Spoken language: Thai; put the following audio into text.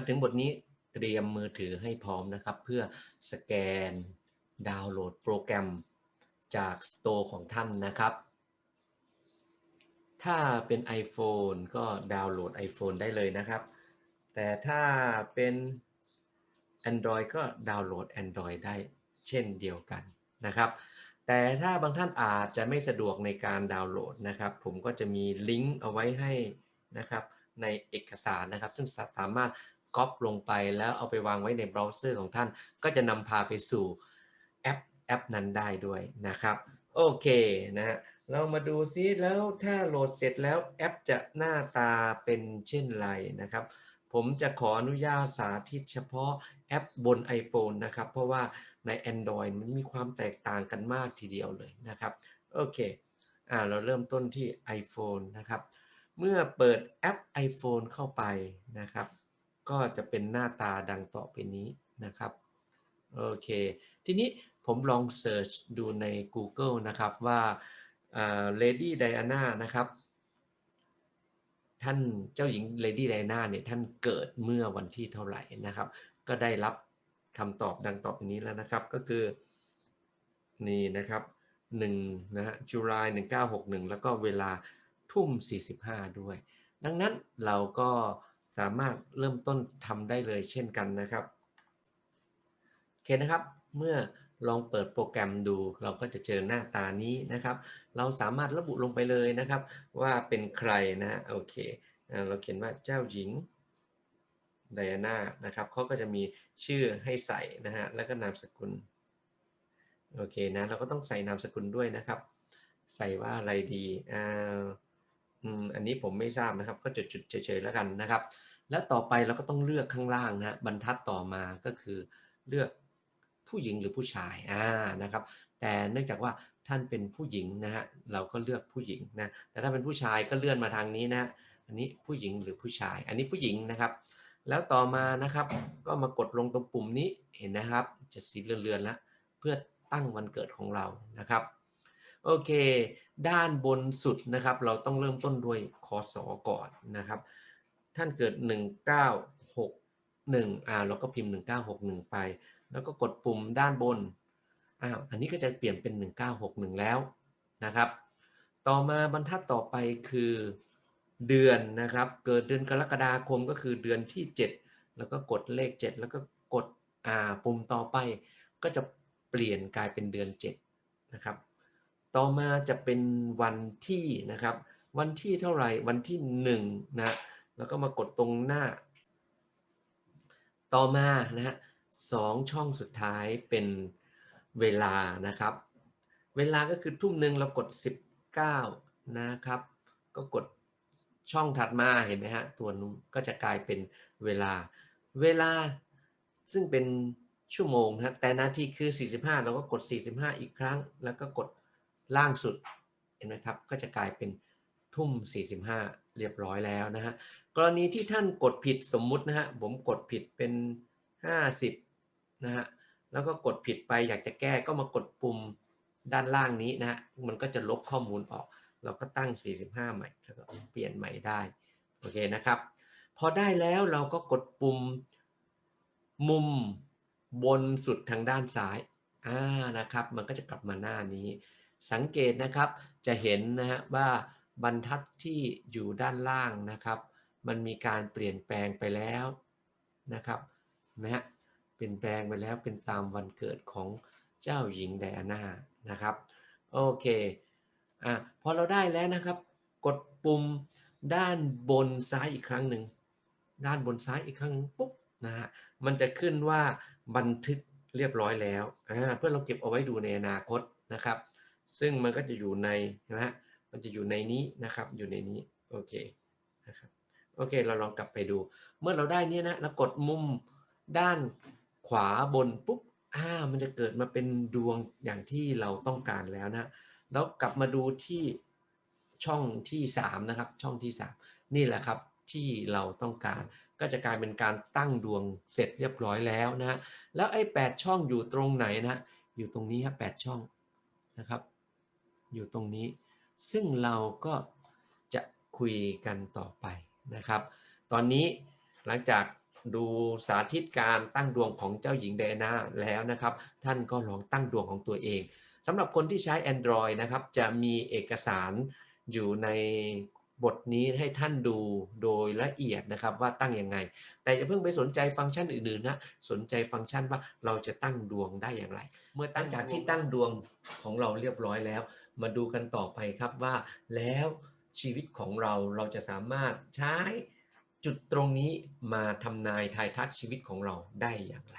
มาถึงบทนี้เตรียมมือถือให้พร้อมนะครับ เพื่อสแกนดาวน์โหลดโปรแกรมจากสโตร์ของท่านนะครับ ถ้าเป็น iPhone ก็ดาวน์โหลด iPhone ได้เลยนะครับ แต่ถ้าเป็น Android ก็ดาวน์โหลด Android ได้เช่นเดียวกันนะครับ แต่ถ้าบางท่านอาจจะไม่สะดวกในการดาวน์โหลดนะครับ ผมก็จะมีลิงก์เอาไว้ให้นะครับในเอกสารนะครับ ซึ่งสามารถ ก๊อปลงไปแล้วเอาไปวางไว้ในเบราว์เซอร์ของท่าน ก็จะนำพาไปสู่แอปแอปนั้นได้ด้วยนะครับ โอเคนะฮะเรามาดูซิแล้วถ้าโหลดเสร็จแล้วแอปจะหน้าตาเป็นเช่นไรนะครับ ผมจะขออนุญาตสาธิตเฉพาะแอปบน iPhone นะครับ เพราะว่าใน Android มันมีความแตกต่างกันมากทีเดียวเลยนะครับโอเคอ่าเราเริ่มต้นที่ iPhone นะครับ เมื่อเปิดแอป iPhone เข้าไปนะครับ ก็จะเป็นหน้าตาดังต่อไปนี้นะครับโอเค ทีนี้ผมลองเสิร์ชดูใน Google นะครับว่าเลดี้ไดอาน่านะครับ ท่านเจ้าหญิงเลดี้ไดอาน่าเนี่ยท่านเกิดเมื่อวันที่เท่าไหร่นะครับ ก็ได้รับคำตอบดังต่อไปนี้แล้วนะครับ ก็คือ นี่นะครับ1นะฮะจุลาย1961 แล้วก็เวลาทุ่ม 45 ด้วย ดังนั้นเราก็ สามารถเริ่มต้นทำได้เลยเช่นกันนะครับโอเคนะครับ เมื่อลองเปิดโปรแกรมดู เราก็จะเจอหน้าตานี้นะครับ เราสามารถระบุลงไปเลยนะครับ ว่าเป็นใครนะโอเคเราเขียนว่าเจ้าหญิงไดอาน่านะครับเขาก็จะมีชื่อให้ใส่นะฮะแล้วก็นามสกุลโอเคนะเราก็ต้องใส่นามสกุลด้วยนะครับ ใส่ว่าอะไรดีอ่าอันนี้ผมไม่ทราบนะครับ ก็จุดๆเฉยๆแล้วกันนะครับ แล้วต่อไปเราก็ต้องเลือกข้างล่างนะบรรทัดต่อมาก็คือเลือกผู้หญิงหรือผู้ชายอ่านะครับ แต่เนื่องจากว่าท่านเป็นผู้หญิงนะฮะเราก็เลือกผู้หญิงนะแต่ถ้าเป็นผู้ชายก็เลื่อนมาทางนี้นะอันนี้ผู้หญิงหรือผู้ชาย อันนี้ผู้หญิงนะครับ แล้วต่อมานะครับ ก็มากดลงตรงปุ่มนี้เห็นนะครับจะสีเลือนๆแล้วเพื่อตั้งวันเกิดของเรานะครับโอเค ด้านบนสุดนะครับ เราต้องเริ่มต้นด้วยคอสอก่อนนะครับ ท่านเกิด 1961อ่าเราก็พิมพ์ 1961 ไป แล้วก็กดปุ่มด้านบนอ้าวอันนี้ก็จะเปลี่ยนเป็น 1961 แล้วนะครับ ต่อมาบรรทัดต่อไปคือเดือนนะครับ เกิดเดือนกรกฎาคมก็คือเดือนที่ 7 แล้วก็กดเลข 7 แล้วก็กดอ่าปุ่มต่อไป ก็จะเปลี่ยนกลายเป็นเดือน 7 นะครับ ต่อมาจะเป็นวันที่นะครับ วันที่เท่าไหร่ วันที่1นะ แล้วก็มากดตรงหน้า ต่อมานะฮะสองช่องสุดท้ายเป็นเวลานะครับ เวลาก็คือทุ่มหนึ่งเรากด 19 นะครับ ก็กดช่องถัดมาเห็นไหมฮะตัวนู้นก็จะกลายเป็นเวลา เวลาซึ่งเป็นชั่วโมงนะแต่นาทีคือ 45 เราก็กด 45 อีกครั้ง แล้วก็กดล่างสุดเห็นไหมครับ ก็จะกลายเป็น ทุ่ม 45 เรียบร้อยแล้วนะฮะ กรณีที่ท่านกดผิดสมมุตินะฮะ ผมกดผิดเป็น 50 นะฮะ แล้วก็กดผิดไปอยากจะแก้ก็มากดปุ่มด้านล่างนี้นะฮะ มันก็จะลบข้อมูลออก เราก็ตั้ง 45 ใหม่ แล้วก็เปลี่ยนใหม่ได้ โอเคนะครับ พอได้แล้วเราก็กดปุ่มมุมบนสุดทางด้านซ้าย อ่า นะครับ มันก็จะกลับมาหน้านี้ สังเกตนะครับ จะเห็นนะฮะว่า บรรทัดที่อยู่ด้านล่างนะครับ มันมีการเปลี่ยนแปลงไปแล้วนะครับนะฮะเปลี่ยนแปลงไปแล้วเป็นตามวันเกิดของเจ้าหญิงไดอาน่านะครับโอเคอะพอเราได้แล้วนะครับ กดปุ่มด้านบนซ้ายอีกครั้งหนึ่งด้านบนซ้ายอีกครั้งปุ๊บนะฮะมันจะขึ้นว่าบันทึกเรียบร้อยแล้วอ่าเพื่อเราเก็บเอาไว้ดูในอนาคตนะครับ ซึ่งมันก็จะอยู่ในนะฮะ มันจะอยู่ในนี้นะครับ อยู่ในนี้ โอเค นะครับ โอเค เราลองกลับไปดู เมื่อเราได้นี้นะ แล้วกดมุมด้านขวาบนปุ๊บ อ่า มันจะเกิดมาเป็นดวงอย่างที่เราต้องการแล้วนะ แล้วกลับมาดูที่ช่องที่3นะครับ ช่องที่ 3 นี่แหละครับที่เราต้องการ ก็จะกลายเป็นการตั้งดวงเสร็จเรียบร้อยแล้วนะฮะแล้วไอ้8ช่องอยู่ตรงไหนนะ อยู่ตรงนี้ครับ8ช่องนะครับ อยู่ตรงนี้ ซึ่งเราก็จะคุยกันต่อไปนะครับ ตอนนี้หลังจากดูสาธิตการตั้งดวงของเจ้าหญิงไดอาน่าแล้วนะครับ ท่านก็ลองตั้งดวงของตัวเองสำหรับคนที่ใช้ Android นะครับจะมีเอกสารอยู่ในบทนี้ให้ท่านดูโดยละเอียดนะครับว่าตั้งยังไง แต่อย่าเพิ่งไปสนใจฟังก์ชันอื่นๆนะสนใจฟังก์ชันว่าเราจะตั้งดวงได้อย่างไร เมื่อตั้งจากที่ตั้งดวงของเราเรียบร้อยแล้ว มาดูกันต่อไปครับว่าแล้วชีวิตของเราเราจะสามารถใช้จุดตรงนี้มาทำนายทายทักชีวิตของเราได้อย่างไร